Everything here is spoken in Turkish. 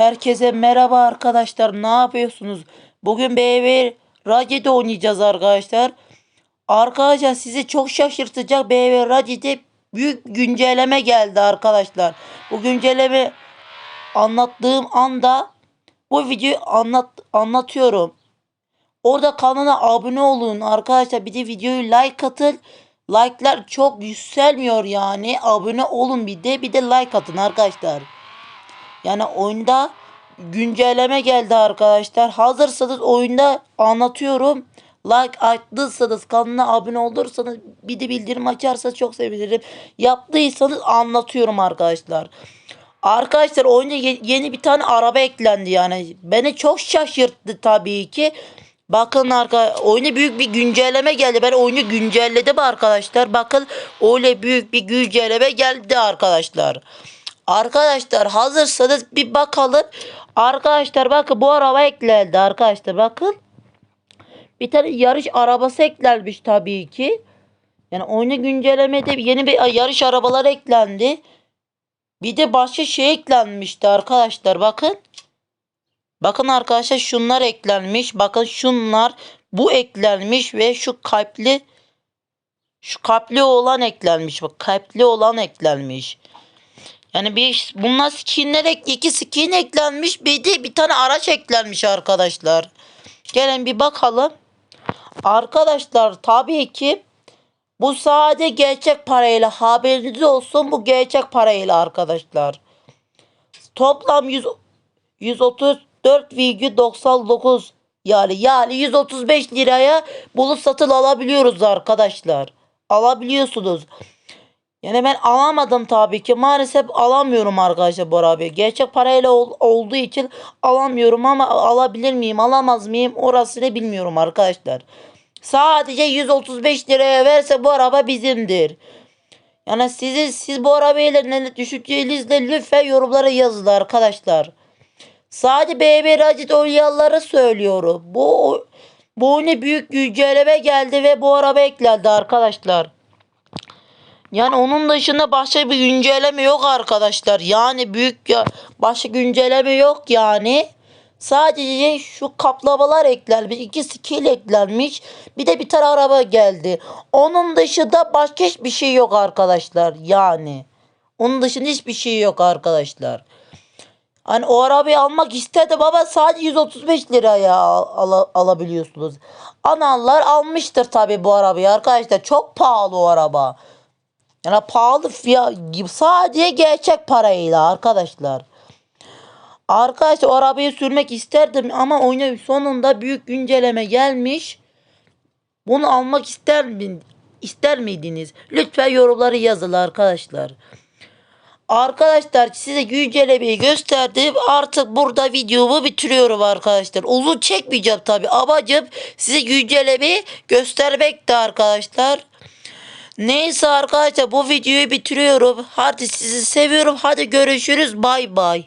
Herkese merhaba arkadaşlar. Ne yapıyorsunuz? Bugün BB Raci'de oynayacağız arkadaşlar. Arkadaşlar sizi çok şaşırtacak BB Raci'de büyük güncelleme geldi arkadaşlar. Bu güncelleme anlattığım anda bu videoyu anlat anlatıyorum. Orada kanala abone olun arkadaşlar. Bir de videoyu like atın. Like'lar çok yükselmiyor yani. Abone olun bir de bir de like atın arkadaşlar. Yani oyunda güncelleme geldi arkadaşlar. Hazırsanız oyunda anlatıyorum. Like attıysanız kanala abone olursanız bir de bildirim açarsanız çok sevinirim. Yaptıysanız anlatıyorum arkadaşlar. Arkadaşlar oyunda ye- yeni bir tane araba eklendi yani. Beni çok şaşırttı tabii ki. Bakın arka oyuna büyük bir güncelleme geldi. Ben oyunu güncelledim arkadaşlar. Bakın öyle büyük bir güncelleme geldi arkadaşlar. Arkadaşlar hazırsanız bir bakalım. Arkadaşlar bakın bu araba eklendi arkadaşlar bakın. Bir tane yarış arabası eklenmiş tabii ki. Yani oyuna güncellemede yeni bir yarış arabaları eklendi. Bir de başka şey eklenmişti arkadaşlar bakın. Bakın arkadaşlar şunlar eklenmiş. Bakın şunlar bu eklenmiş ve şu kalpli şu kalpli olan eklenmiş. Bak kalpli olan eklenmiş. Yani bir bunlar skinler iki skin eklenmiş. Bir de bir tane araç eklenmiş arkadaşlar. Gelin bir bakalım. Arkadaşlar tabii ki bu sadece gerçek parayla haberiniz olsun. Bu gerçek parayla arkadaşlar. Toplam 100 134,99 yani yani 135 liraya bunu satın alabiliyoruz arkadaşlar. Alabiliyorsunuz. Yani ben alamadım tabii ki. Maalesef alamıyorum arkadaşlar bu arabayı. Gerçek parayla ol- olduğu için alamıyorum ama alabilir miyim, alamaz mıyım orasını bilmiyorum arkadaşlar. Sadece 135 liraya verse bu araba bizimdir. Yani sizin siz bu arabayla ne düşüncenizle lütfen yorumlara yazın arkadaşlar. Sadece BB Racit oynayanlara söylüyorum. Bu bu oyuna büyük güncelleme geldi ve bu araba eklendi arkadaşlar. Yani onun dışında başka bir güncelleme yok arkadaşlar. Yani büyük ya başka güncelleme yok yani. Sadece şu kaplamalar eklenmiş. iki skill eklenmiş. Bir de bir tane araba geldi. Onun dışında başka hiçbir şey yok arkadaşlar. Yani. Onun dışında hiçbir şey yok arkadaşlar. Hani o arabayı almak istedim ama sadece 135 liraya al- al- alabiliyorsunuz. Analar almıştır tabi bu arabayı arkadaşlar. Çok pahalı o araba. Yani pahalı fiyat sadece gerçek parayla arkadaşlar. Arkadaşlar o arabayı sürmek isterdim ama oyuna sonunda büyük güncelleme gelmiş. Bunu almak ister mi ister miydiniz? Lütfen yorumları yazın arkadaşlar. Arkadaşlar size güncellemeyi gösterdim. Artık burada videomu bitiriyorum arkadaşlar. Uzun çekmeyeceğim tabi. Amacım size güncellemeyi göstermekti arkadaşlar. Neyse arkadaşlar bu videoyu bitiriyorum. Hadi sizi seviyorum. Hadi görüşürüz. Bay bay.